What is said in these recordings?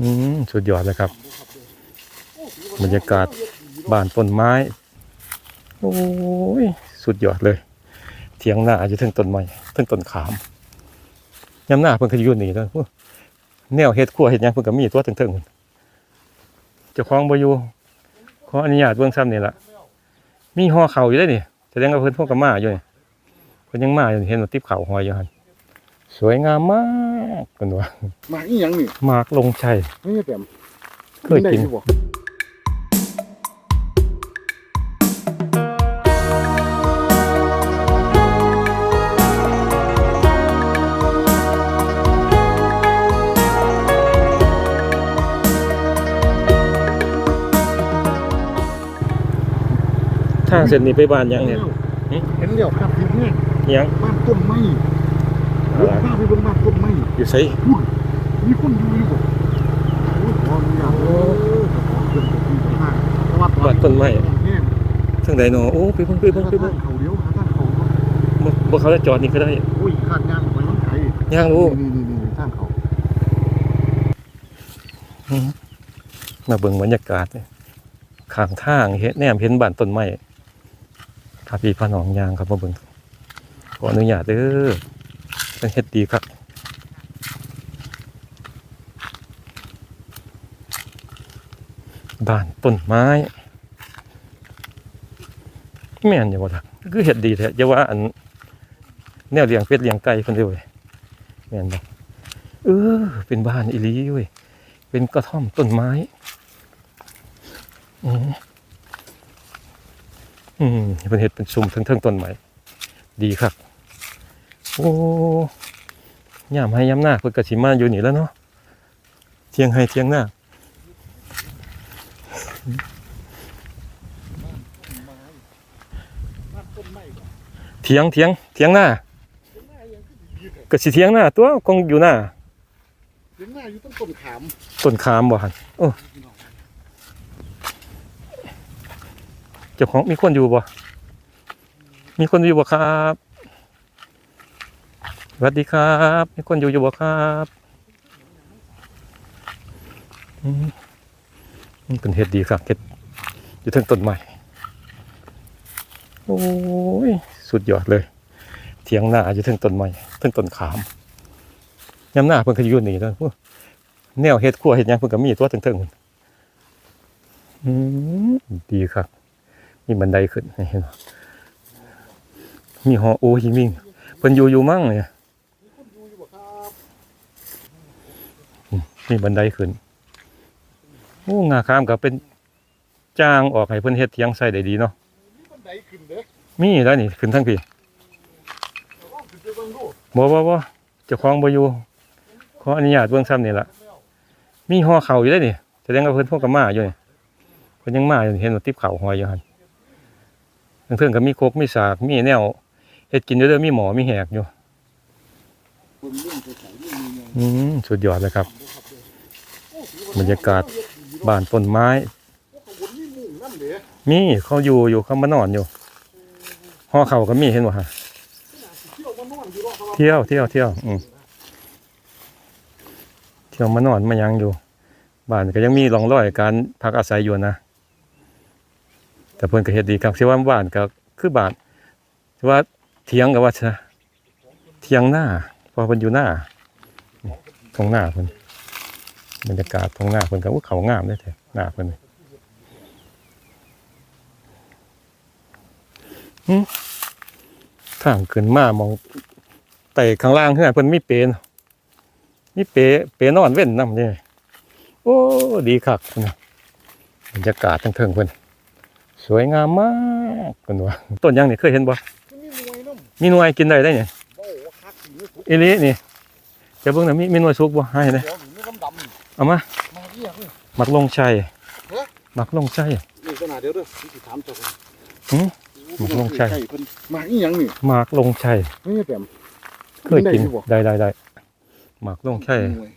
อืมสุดยอดเลยครับ บรรยากาศบ้านต้นไม้ โอ้ย สุดยอดเลย เถียงหน้าอยู่เทั้งต้นไม้เทั้งต้นขามยามหน้าเพิ่นก็อยู่นนี่แล้วแนวเฮ็ดครัวเฮ็ดยังเพิ่นก็มีตัวถึงๆพุ่นเจ้าของบอยู่ขออนุญาตเบิ่งซ้ำนี่ละมีห่อเข่าอยู่เด้นี่แสดงว่าเพิ่นพวกก็มาอยู่นี่เพิ่นยังมาอยู่เห็นว่าติบข้าหอยอยู่หัน สวยงามมากเพิ่นว่าหมากอีหยังนี่หมากลงชัยไม่ใช่แปมเคยกินได้อยู่บ่ทางเส้นนี้ไปบ้านหยังเนี่ยหึเห็นแล้วครับทีนี้หยังบ้านต้นไม้ อะไรพาไปเบิ่งบ้านต้นไม้อยู่ไสพุ่นมีคนอยู่อยู่บ่โอ้ยขออนุญาตเด้อเจ้าของเพิ่นก็มีปัญหาแต่ว่าบ้านต้นไม้แห้งทางใดเนาะโอ้ไปเบิ่งไปเบิ่งไปหาเบิ่ทางงเขาเดียวหาทางเขาบ่บ่บ่เขาจะจอดนี่ก็ได้โอ้ยขาดงานไปมันไกลย่างโอ้นี่นี่นี่ทางเขามาเบิ่งบรรยากาศเนี่ยข้างทางเฮ็ดแนมเห็นบ้านต้นไม้พาพี่พาน้องย่างครับมาเบิ่งขออนุญาตเด้อ เป็นเฮ็ดดีครับบ้านต้นไม้ แม่นอยู่บ่ล่ะคือเฮ็ดดีแท้อย่าว่าอัน แนวเลี้ยงเป็ดเลี้ยงไก่เพิ่นเด้อเว้ยแม่นบ่เออ เป็นบ้านอีหลีเว้ยเป็นกระท่อมต้นไม้อืมอืมเป็นเห็ดเป็นซุ่มทั้งทั้งต้นไม้ดีครับ โอ้ยามให้ยามหน้าเพิ่นกสิมาอยู่นี่แล้วเนาะเที่ยงให้เที่ยงหน้าบ้านต้นไม้บ่เที่ยงเที่ยงเที่ยงหน้าต้นไม้ยังคือดีแท้ก็สิเที่ยงหน้าตัวคงอยู่หน้าเลี้ยงหน้าอยู่ต้นต้นขามต้นขามบ่หั่นโอ้เจ้าของมีคนอยู่บ่มีคนอยู่บ่ครับส วัสดีครับมีคนอยู่อยู่บ่ครับอืมมันเป็นเห็ดดีครับเห็ดอยู่ทั้งต้นใหม่โอ้ยสุดยอดเลย เถียงหน้าอยู่ทั้งต้นใหม่ทั้งต้นขามยามหน้าเพิ่นก็อยู่นี่แล้วแนวเห็ดครัวเห็ดยังเพิ่นก็มีตัวเทั้งๆอืมดีครับมีบันไดขึ้นเห็นมีหอโอหิมิงเพิ่นอยู่อยู่มั่งเนี่ย มีคนอยู่อยู่บ่ครับ มีบันไดขึ้นโอ้งาข้ามก็เป็นจ้างออกให้เพิ่นเฮ็ดเถียงใส่ได้ดีเนาะมีบันไดขึ้นเด้อมีแล้วนี่ขึ้นทั้งพี่แต่ว่าขึ้นไปเบิ่งดูบ่บ่บ่เจ้าของบ่อยู่ขออนุญาตเบิ่งซ้ำนี่ล่ะมีห่อเข่าวอยู่ได้นี่แสดงว่าเพิ่นพวกก็มาอยู่นี่เพิ่นยังมาอยู่นี่เห็นว่าติบเข่าวหอยอยู่หั่นเพิ่งๆก็มีโคกมีสากมีแนวเฮ็ดกินอยู่เด้อมีหมอมีแหกอยู่เบิ่งเรื่องไปใส่เรื่องนี้ไงอืมสุดยอดเลยครับโอ้ถือว่ บรรยากาศบ้านต้นไม้ มีเขาอยู่อยู่เขามานอนอยู่ห่อเข่าก็มีเห็นบ่ฮะเที่ยวเที่ยวเที่ยวเที่ยวอืมเที่ยวมานอนมายังอยู่ บ้านก็ยังมีร่องรอยการพักอาศัยอยู่นะแต่เพิ่อนก็เฮ็ดดีครับที่ว่าบ้านก็คือบ้านที่ว่าเถียงกับว่าซะเถียงหน้าพอเพิ่นอยู่หน้าตรงหน้าเพิ่น บรรยากาศตรงหน้าเพิ่นก็อู้เขางามเลยแท้หน้าเพิ่นนี่หึทางขึ้นมามองแต่ข้างล่างเฮือนเพิ่นมีเปนมีเปเปนอนเว้นนำนี่โอ้ดีคักพุ่นน่ะบรรยากาศทั้งเทิงเพิ่นสวยงามมากเพิ่นว่าต้นหยังนี่เคยเห็นบ่มีหน่วยน้ำมีหน่วยกินได้ได้เนี่ยบ่ว่าคักสิมีสุกอีหลีนี่จะเบิ่งน่ะมีมีหน่วยสุกบ่ให้เด้ เดี๋ยวมีดำๆเอามามาเรียกเลยมักลงชัยเอ๊ะมักลงชัยนี่ขนาดเดียวเด้อที่สิถามเจ้าคนหืม หมากลงชัย เพิ่นหมากอีหยังนี่มักลงชัยไม่ใช่แปมเคยกินได้อยู่บ่ได้ได้ได้มักลงชัยหน่วย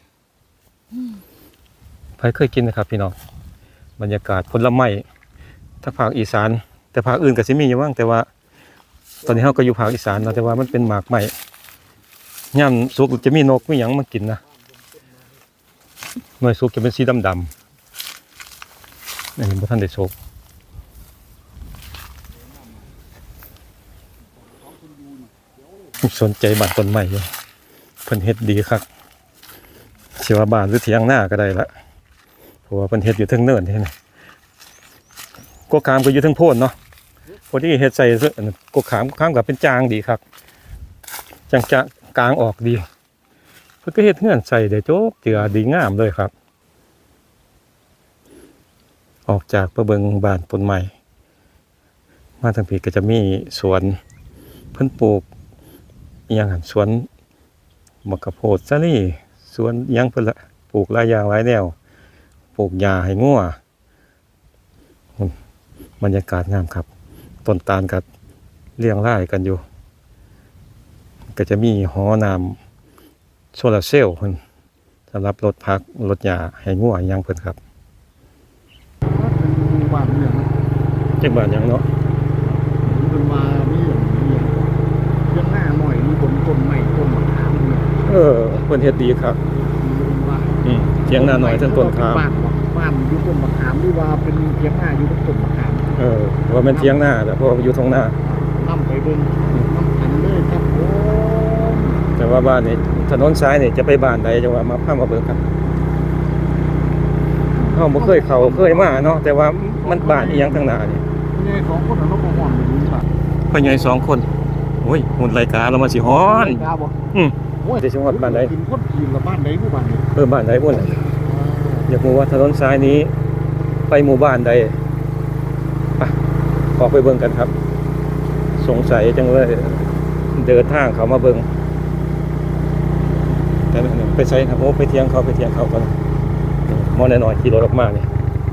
ใครเคยกินนะครับ พี่น้องบรรยากาศผลไม้ถ้าภาคอีสาน แต่ภาคอื่นก็สิมีอยู่บ้างแต่ว่า ตอนนี้เราก็อยู่ภาคอีสานเนาะแต่ว่ามันเป็นหมากใหม่ย่ำสุกจะมีนกมีหยังมากินนะ หน่วยสุกจะเป็นสีดำๆอันนี้บ่ทันได้สุกสนใจบ้านต้นไม้อยู่เพิ่นเฮ็ดดีคักสิว่าบ้านหรือเถียงหน้าก็ได้ละเพราะว่าเพิ่นเฮ็ดอยู่เทิงเนินนี่นะกกขามก็อยู่เทิงโพนเนาะพอดีเฮ็ดใส่กกขามกกขามก็เป็นจางดีครับจางจางกลางออกดี เพิ่นก็เฮ็ดเงื่อนใส่ได้โจ๊กเจือดีงามเลยครับ ออกจากประเบิงบ้านต้นใหม่ มาทางผีก็จะมีสวน เพิ่นปลูกอย่างหันสวนมะกะโพดซะนี่สวนยังเพิ่นละปลูกหลายอย่างหลายแนวปลูกหญ้าให้งัวบรรยากาศงามครับต้นตาลกับเลี้ยงไรายกันอยู่ ก็จะมีหอน้ำ โซลาร์เซลล์เพิ่นสำหรับรถพักรถยาให้งัวอิหยังเพิ่นครับเป็นบ้านเมืองนะจังบ้านหยังเนาะเป็นมามีอย่างนี้อย่างเรื่องหน้าหน่อยมีบนต้นไม้ต้นมะขามเนี่ยเออเพิ่นเฮ็ดดีครับเป็นว่าอืมเถียงนาหน่อยทั้งต้นขามบ้านบ้านอยู่ต้นมะขามหรือว่าเป็นเทียงหน้าอยู่บนต้นมะขามเออว่าแม่นเถียงนาแต่เพราะว่าอยู่ตรงหน้าน้ำไปเบิ่งน้ำขันเลยครับโอ้แต่ว่าบ้านนี่ ถนนซ้ายนี่จะไปบ้านใดจังว่ามาพามาเบิ่งครับเฮาบ่เคยเข้าเคยมาเนาะแต่ว่ามันบ้านอีหยังทางหน้านี่ยายสองคนน่ะเราก็ห่อนอยู่นี่ป่ะพ่อใหญ่สองคนโอ้ยหุ่นรายการเรามาสิฮ้อน กล้าบ่อืม โอ้ยแต่จังหวัดบ้านใด กินคนกินละบ้านใดผู้บ้านนี้เออบ้านใดพุ่นน่ะอยากรู้ว่าถนนซ้ายนี้ ไปหมู่บ้านใดไปขอไปเบิ่งกันครับ สงสัยจังเลยเดินทางเขามาเบิ่ง แต่ไปใช้ครับโอ้ไปเที่ยงเขาไปเที่ยงเขากันมอน้อยๆขี่รถออกมาเนี่ย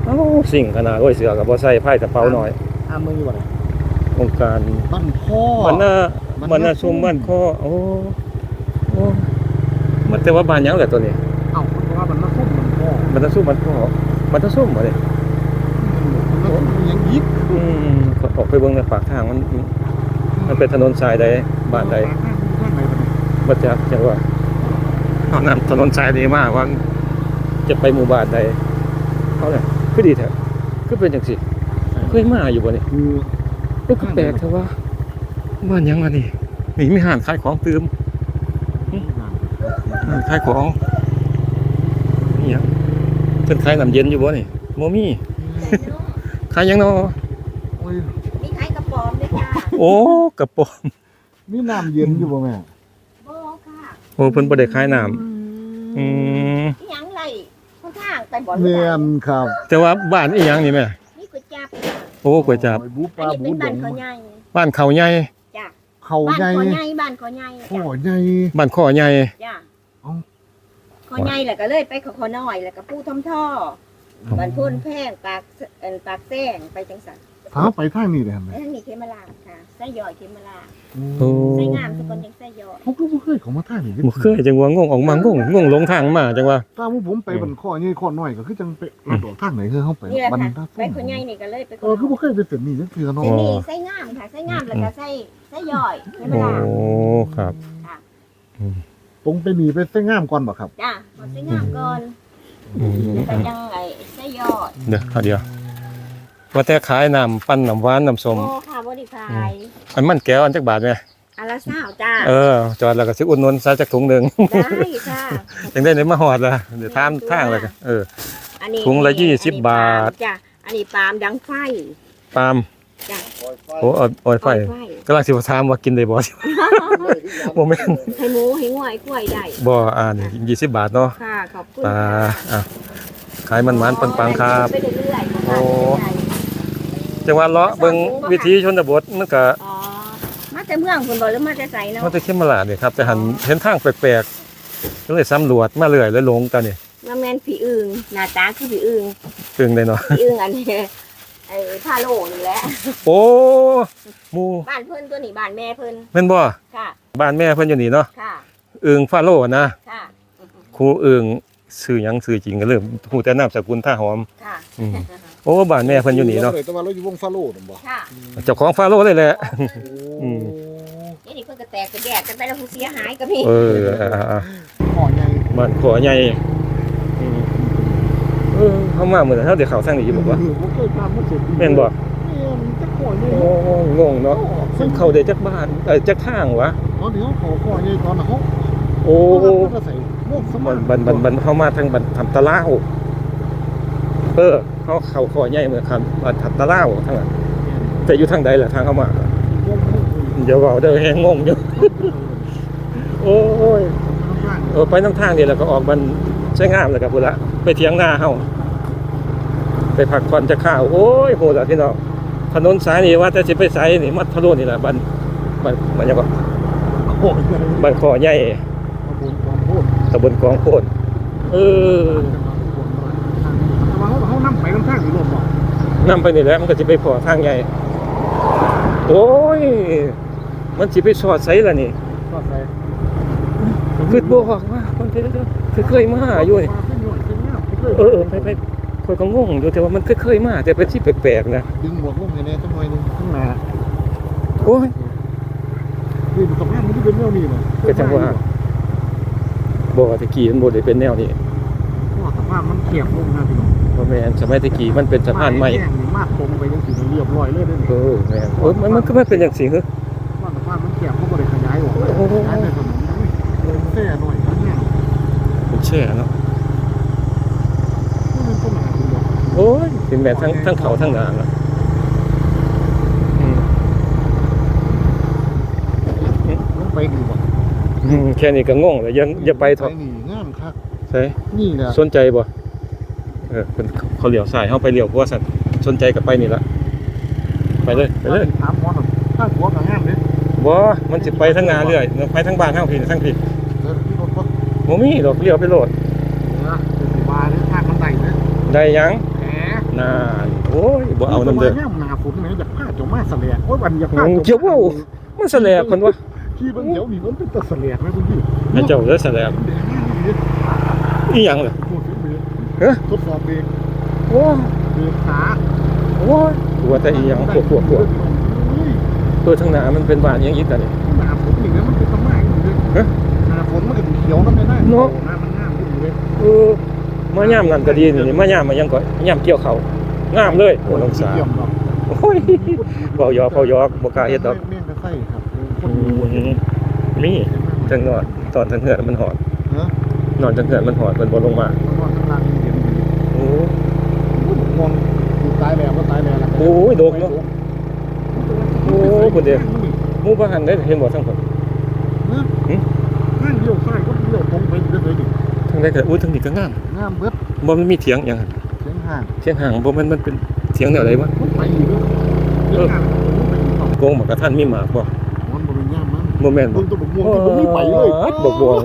เอ้าสิ่งขนาดโอ้ยเสือกับบ่ใส่ไพ่กระเป๋าหน่อยอ้ามมึงอยู่บ่ได้องค์การบ้านพ่อมันน่ามันมันน่าน่าซุ่มซุ่มบ้านข้อโอ้โอ้มันแต่ว่าบ้านหยังแหละตัวนี้เอ้ามันก็ว่ามันมาซุ่มมันพ่อมันน่าซุ่มบ้านข้อมันน่าซุ่มบ่เนี่ยมันมาซุ่มมันยังยิบอืมก็ออกไปเบิ่งในปากทางมัน มันเป็นถนนสายใดบ้านใดบ้านใดบ้านใดบัดจักจังว่า เอานำถนนสายดีมากว่าจะไปหมู่บ้านใดเขาเนี่ยคือดีแท้คือเป็นจังซี่เคยมาอยู่บ่นี่คือเอ้ยก็แปลกแท้ว่าบ้านหยังอันนี้นี่มีห้านขายของตืมห้านขายของนี่หยังเพิ่นขายน้ำเย็นอยู่บ่นี่บ่มีขายหยังเนาะโอ้ยมีไข่กระป๋อมด้วยค่ะโอ้กระป๋องมีน้ำเย็นอยู่บ่แม่โบค่ะ โอ้เพิ่นบ่ได้ขายน้ำอืมอีหยังไรข้างข้างไปบ่อนเนียนครับแต่ว่าบ้านอีหยังนี่แม่นี่ก๋วยจับโอ้ก๋วยจับโอ้บูปอัลานนี้บูเป็นดบ้านงขอใหญ่บ้านเขาใหญ่จ้ะเขาบ้านใหญ่ขอใหญ่บ้านขอใหญ่พ่อจ้ะใหญ่ บ้านข้อใหญ่จ้ะเอ้า ขอใหญ่แล้วก็เลยไปขอขอน้อยแล้วก็ปูทอมท่อบ้านพ่นแพงปากเอ็นปากแซงไปจังสัน พาไปทางนี้ได้ไหมแล้วนี่เขมราชค่ะไส้ย่อยเขมราชโอ้ ไส้งามสกลยังไส้ย่อยเขาก็บ่เคยเขามาทางนี้บ่เคยจังว่างงออกมางงงงหลงทางมาจังว่า ตามว่าผมไปบันข้อใหญ่ข้อน้อยก็คือจังไปเราดอกทางไหนคือเฮาไปนี่แหละบันค่ะตาไปขอใหญ่นี่ก็เลยไปขเอออคือบ่เคยไปเส้นนี้จังคือเนาะ ไส้นี่ไส้งามค่ะไส้งามแล้วก็ไส้ไส้ย่อยเขมโอ้ ราชครับ ค่ะตรงไปนี่ไปเส้นงามก่อนบ่ครับจ้ะขอไส้งามก่อนอืมแต่ยังไงไส้ย่อย เดี๋ยวเอาเดี๋ยว ว่าแต่ขายน้ำปั้นน้ำหวานน้ำส้มโอ้ค่ะบริพายอันมันแก้วอันจักบาทไหมอาละสาวจ้าเออจอดแล้วก็สิอุดหนุนซะจักถุงหนึงได้ค่ะจังได้ได้มาฮอดละเดี๋ยวทามทางเลยก็เอออันนี้ถุงละอันนี้ยี่สิบบาทจ้ะอันนี้ปาล์มดังไฟปาล์มจ้ะโอ้เอาออยไฟอ้อยไฟกำลังสิถามว่ากินได้บ่บ่แม่นให้หมูให้งวยกล้วยได้บ่อ่านี่20บาทเนาะค่ะขอบคุณปลาค่ะอะขายมันๆปังๆครับไปเรื่อยๆโอ้ จังหว่าเลาะเบิ่งวิถีชนบทมันก็อ๋อมาแต่เมืองคุณบอกหรือมาแต่ไสเนาะมันจะเข้มมาลาดนี่ครับแต่หันเห็นทางแปลกๆก็เลยสำรวจมาเรื่อยแล้วหลงตอนนี้มาแมนผีอึงหน้าตาคือผีอึงตึงได้เนาะผีอึงอันนี้ไอ้พาโลนี่แหละโอ้หมู่บ้านเพิ่นตัวนี้บ้านแม่เพิ่นแม่นบ่ค่ะบ้านแม่เพิ่นอยู่นี่เนาะค่ะอึงฟาโลนะค่ะครูอึงชื่อหยังชื่อจริงก็เริ่มฮู้แต่นามสกุลท่าหอมค่ะอืม โอ้บ้านแม่เพิ่นอยู่นี่เนาะแต่ว่าเราอยู่วงฟาโลนั่นบ่ค่ะเจ้าของฟาโลเลยแหละอืมเดี๋ยวนี้เพิ่นก็แตกก็แยกกันไปแล้วผู้เสียหายก็มีเอออ่าข้อใหญ่ๆบ้านขอใหญ่อืมใออเข้ามาเหมือนเฮาได้เข้าทางนี้อยู่บ่วะผมเคยตามมาสุดแม่นบ่แม่นจะขอใหญ่โอ้งงเนาะซึ่งเข้าได้จักบ้านเอ้ยจักทางวะตอนที่เขาขอขอใหญ่ตอนนั้นเขาโอ้เขาก็ใส่โมกสบัมานบันบันบันเข้ามาทางบันทำตะลาว เออเขาเข้าขอใหญ่เหมือนกันบันทำตะลาวทางนั้นแต่อยู่ทางใดล่ะทางเข้ามาเดี๋ยวเว้าเด้อแฮงงงอยู่โอ้ยเออไปน้ำทางนี่แล้วก็ออกมันใช้งามเลยครับพุ่นละไปเที่ยงหน้าเฮาไปพักผ่อนจะข้าว โอ้ยโหละพี่น้องถนนสายนี่ว่าแต่สิไปไสนี่มัดทะลุนี่แหละบันบันบันยังก็โอ้ยบันคอใหญ่ขบวนความพูดตำบลกองโพนเออแต่ว่า เขานำไปน้ำทางอยู่รวมบ่นำไปนี่แหละมันก็สิไปพอทางใหญ่โอ้ย มันสิไปสอดไสล่ะนี่ก็ใส่คือบ่บอกว่ามันไปเด้อคือเคยมาอยู่นี่เออเออไปไปคอยก็งงอยู่แต่ว่ามันเคยๆมาแต่เป็นที่แปลกๆนะดึงบวกลงอย่างนี้จังหน่อยนึงข้างหน้าโอ้ยคือสภาพมันที่เป็นแนวนี้นะก็จังว่าบ่ว่าตะกี้มันบ่ได้เป็นแนวนี้เพราะว่าสภาพมันเขียบลงนะพี่น้อง บ่แม่นสมัยตะกี้มันเป็นสะพานใหม่แยกนี่มากตรงไปยังสีเรียบร้อยเลยเด้อเออแม่นเออมันมันก็ไม่เป็นจังซี่เหรอว่าสภาพมันเขียบเขาบ่ได้ขยายออกเลยโอ้โหขยายในถนนอุ้ยเดินแท่หน่อยข้างหน้ามันแช่เนาะนี่มันต้นหาคุณเนาะโอ้ยเป็นแม่นทั้งทั้งเขาทั้งนาล่ะอืมลงไปดีบ่อืมแค่นี้ก็งงแล้วยังอย่าไปเถอะนี่งามคักใช่นี่แหละสนใจบ่ เออเพิ่นเขาเลี้ยวซ้ายเฮาไปเลี้ยวขวาสั่นสนใจก็ไปนี่ละไปเลยไปเลยถามหมอหน่อยถ้าหัวกับงามเด้บ่มันสิไปทางนาเรื่อยไปทางบ้านเฮาพี่ทางพี่เดินที่รถก็บ่มีดอกเลี้ยวไปโหลดนะเป็นสิบาเนี่ยทางมันไต่เด้ได้ยังนานโอ้ยบ่เอาน้ำเด้อย่ำหนาฝนแหมอยากพาจ้ามาเสลียโอ้ยวันอยากพาเกี่ยวเว้ามันแสลบเพิ่นว่าที่เบิ่งเดี๋ยวนี่มันเป็นตะเสลียไหมคุณพี่ให้เจ้าเด้อแสลบแดงมากเลยอีหยังเลย เบรกเอ๊ะทดสอบเบรกโอ้เบรกขาโอ้ยว่าแต่อีหยังพวกพวกพวกอุ้ยตัวทางหน้ามันเป็นบ้านอิหยังอีกตะนี่หนาฝนนี่นะมันเป็นตะไม้อยู่เลยเอ๊ะหนาฝนมันก็ดูเขียวน้ำไม่ได้เนาะหน้ามันงามอยู่เลยเออมายามนั่นก็ดีนี่มายามมายังก็ยามเกี่ยวเขาวงามเลยโอ้น้องสาวเยี่ยมเนาะโอ้ยเว้ายอกเว้ายอกบ่กล้าเฮ็ดดอกเมี่ยงกระไส้ครับคอืนดูมมีจังนอนตอนทางเหือมันหอดเนาะนอนทางเหือมันหอดเพิ่นบ่ลงมา แล้วก็ข้างล่างเห็นดี โอ้ มองดูตายแล้วก็ตายแล้วล่ะ โอ้ยโดกเนาะโอ้คุณเดียวหมู่บ้านได้เห็นบ่ทางเพิ่นข้างเดียวซ้ายก็เดียวตรงไปเรื่อยๆดิทางใดก็อุ้ยทางนี้ก็งามงามเบิดบ่มันมีเถียงหยังหั่นเสียงห่างเถียงห่างบ่มันมันเป็นเถียงแนวใดวะมันไปอยู่ด้วยเสียงห่างมันไปอยู่ต่อโกงบอกกระท่านมีหมากบ่มันบริญญามมันบ่แม่นบ่เบิ่งตัวบกม่วงที่บ่มีใบเลยบกม่วง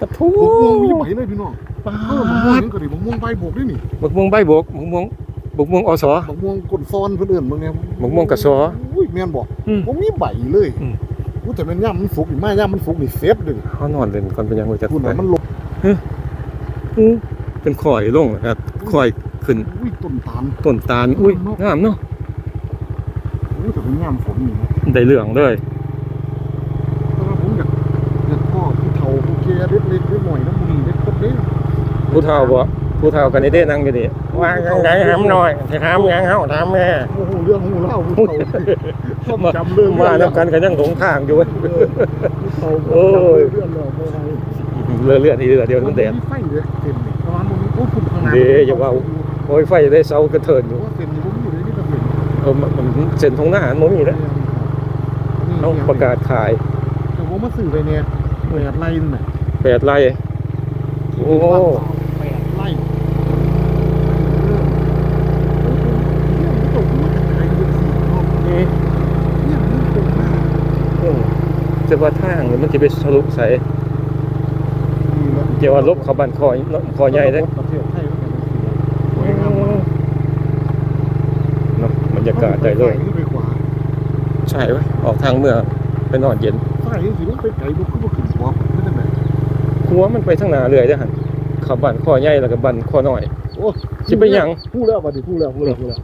ตะทูบกม่วงมีใบเลยพี่น้องเออบกม่วงนี่ก็ดิบกม่วงใบบกนี่นี่บกม่วงใบบกบกม่วง บกม่วงอสบกม่วงกลซ้อนเพิ่นเอิ้นเบิ่งแนวบกม่วงกระสอ อุ้ยแม่นบ่อืมบ่มีใบเลยอืม อู้แต่มันย่ามมันสุกนี่มาย่ามมันสุกนี่เซฟเด้อเฮานอนเล่นก่อนเป็นหยังบ่จักคุณไปน่ะมันลงอู้เป็นข่อยลงนะครับข่อยขึ้นอุ้ยต้นตาลต้นตาลอุ้ยงามเนาะอู้แต่มันย่ามฝนนี่นะได้เรื่องเลยแต่ว่าผมอยากอยากพ่อผู้เฒ่าผู้แก่เล็กๆเล็กหน่อยน้ำมันเล็กครบเด้ผู้เฒ่าบ่ ผู้เฒ่ากันได้นั่งอยู่นี่ว่าจังไดหำหน่อยสิถามหยังเฮาถามแม่โอ้โหเรื่องหูเล่าผู้เฒ่าผมจำเรื่องมานํกันก็ยังหลงทางอยู่เว้ยเออโอ้ยเรื่องแล้วบ่ไหวเรือเลือดอีเรือเดียวมันแดดมีไฟเลยเต็มเลยประมาณบ่มีโอ้คุณข้างหน้าเด้อย่าว่าโอ้ยไฟได้เซากระเทินอยู่ว่าเต็มอยู่บ่มีเลยนี่ก็เต็มเออมันมันเส้นทงหน้ามันบ่มีแล้วเอาประกาศขายแต่ว่ามาซื้อไปเนี่ยแปดไร่นั่นน่ะแปดไร่โอ้ แปดไร่เออโอ้โหเนี่ยมันตกมาจากไหนเป็นสี่รอบ อืม เนี่ยมันตกมา อืมจะ ว่าทางนี่มันจะไปสรุปใส่นี่แหละเดี๋ยวว่าลบเขาบันคอคอใหญ่เด้ประเทศไทยมันเป็นสี่สวยงามมากเนาะบรรยากาศได้เลยไปขวาใช่ไหมออกทางเมืองไปนอนเย็นใต้ยังสิมันไปไกลบุกขึ้นบุกขึ้นขวาไม่ได้ไหนหัวมันไปทางหน้าเรื่อยเด้อหั่นเขาบันคอใหญ่แล้วก็บันคอน้อยโอ้สิไปหยังพูดแล้วบัดนี้พูดแล้วพูดแล้วพูดแล้ว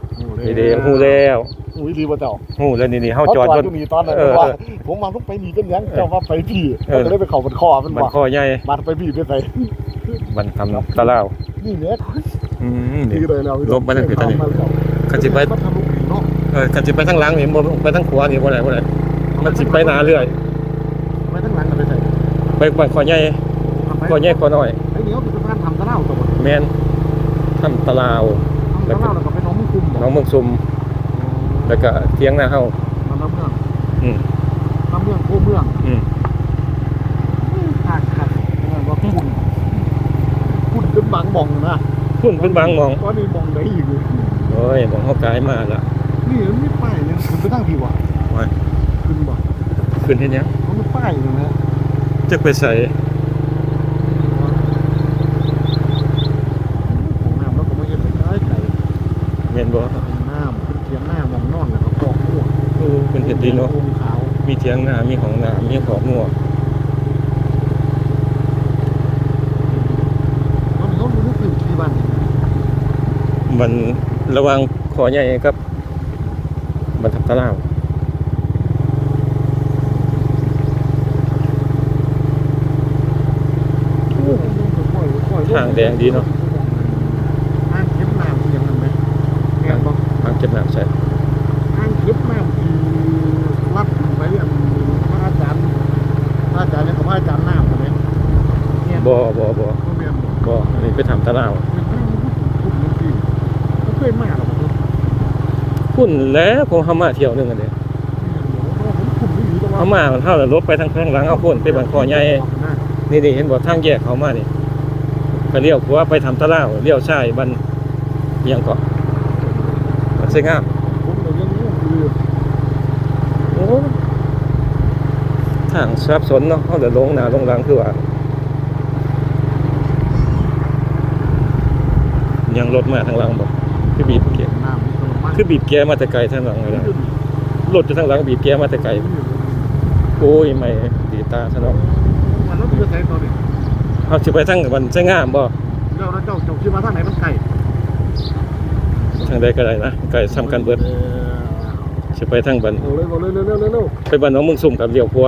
นี่เด้ฮู้แล้ว อุ้ยดีบ่เจ้าฮู้แล้วนี่ๆเฮาจอดเขารถอยู่นี่ตอนนั้นเออว่าผมมาต้องไปนี่เป็นหยังเจ้าว่าไปพี่เออก็เลยไปเข้าบันคอมันบันว่าคอใหญ่บัดไปพี่ไปใส่บันทำตะลาวนี่เนี่ยอืมทีนี่เลยแล้วลบมาตั้งแต่ตอนนี้คันสิไปไปทะลุเนาะเออคันสิไปทางหลังนี่บ่ไปทางขวานี่บ่ได้บ่ได้มันสิไปหน้าเรื่อยไปทั้งหลังกันไปใส่ไปบ้านขอใหญ่ขอใหญ่ขอน้อยไอ้เนี้ยเป็นสะพานทำตะเล่าตัวหมดแม่นทำตะลาวทำตะเล่าแล้วก็ไปน้องมึงคุมน้องเมืองซุม แล้วก็เทียงหน้าเฮามันน้ำเมืองอืมน้ำเมืองโคเมืองอืมขาดขาดว่าคุณคุณจนบางมองนะพุ่นเป็นบางหมองตอนนี้มองได้อีกเลยโอ้ยหมองเฮากายมาละนี่มันไม่ป้ายเลยมันไปตั้งทีวะโอ้ยขึ้นบ่ขึ้นเฮ็ดหยังมันไม่ป้ายเลยนะจักไปใส่ของน้ำแล้วก็ไม่เห็นไปไกลไกลแม่นบ่ ดดีเนาะองขาวมีเทียงหน้ามีห้องน้ำมีขอบงัวตอนนี้เขารู้สึกที่บ้านมันระหวังขอใหญ่กับบันทับตะลาวทางแดงดีเนาะทางเข็มน้ำอย่างนั้นไหมแม่นบ่ทางเก็บน้ำใส่ ทางเข็มน้ำที่วัดไปอันพระอาจารย์พ ระอาจารย์เนี่ยเขาพระอาจารย์น้ำใช่ไหมเนี่ยบ่บ่บ่เขาเรียนบ่บ่อันนี้ไปทำตะลาวเป็นทางทุกทุกทีเขาเคยมาหรอผมพุ่นแล้วคงเฮามาเที่ยวหนึงอันเด้ผมคุมไม่อยู่แต่ว่าเฮามามันเฮาแล้วลบไปทางข้างหลังเอาพุ่นไปบันคอใหญ่นี่นี่เห็นบ่ทางแยกเขามานี่ก็เลี้ยวขวาไปทำตะลาวเลี้ยวซ้ายบันเอียงเกาะมันสวยงาม ผมเลยยังงงอยู่ โอ้ ทางสับสนเนาะเฮาเดี๋ยวลงหน้าลงหลังคือว่ายังรถมาทางหลังบ่คือบีบเกียร์น้ำมีคนมาคือบีบแกมาแต่ไกลทางหลังเลยนะรถจะทางหลังบีบแกมาแต่ไกลโอ้ยไม่ดีตาซะเนาะมันรถเรือไทยตอนนี้เอาสิไปทางมันใช่งามบ่เจ้าเจ้าเจ้าคิดว่าทางไหนมันไก่ทางใดก็ได้นะไกลซ้ำกันเบิดสิไปทางบันเร็วเร็วเร็วเร็วเร็วเร็วไปบ้านหน้องเมืองสุ่มกับเลี้ยวขว